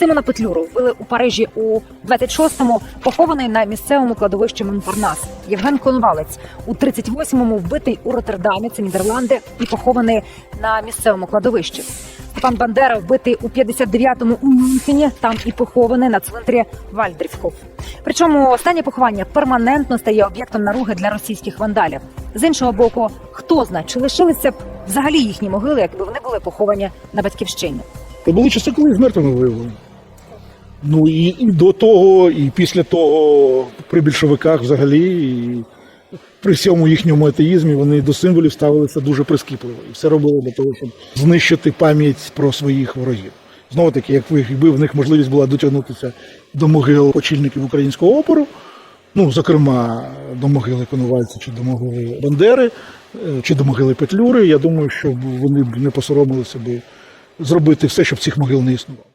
Симона Петлюру вбили у Парижі у 26-му, похований на місцевому кладовищі Монпарнас. Євген Коновалець у 38-му вбитий у Роттердамі, це Нідерланди, і похований на місцевому кладовищі. Степан Бандера вбитий у 59-му у Мюнхені, там і похований на цвинтарі Вальдрівську. Причому останнє поховання перманентно стає об'єктом наруги для російських вандалів. З іншого боку, хто знає, чи лишилися б взагалі їхні могили, якби вони були поховані на батьківщині. То були часи, коли їх мертвими виявили. Ну і, і до того, і після того при більшовиках взагалі, і при всьому їхньому атеїзмі вони до символів ставилися дуже прискіпливо. І все робили для того, щоб знищити пам'ять про своїх ворогів. Знову таки, як якби в них можливість була дотягнутися до могил очільників українського опору, ну, зокрема, до могили Коновальця чи до могили Бандери, е, чи до могили Петлюри, я думаю, що вони б не посоромилися би зробити все, щоб цих могил не існувало.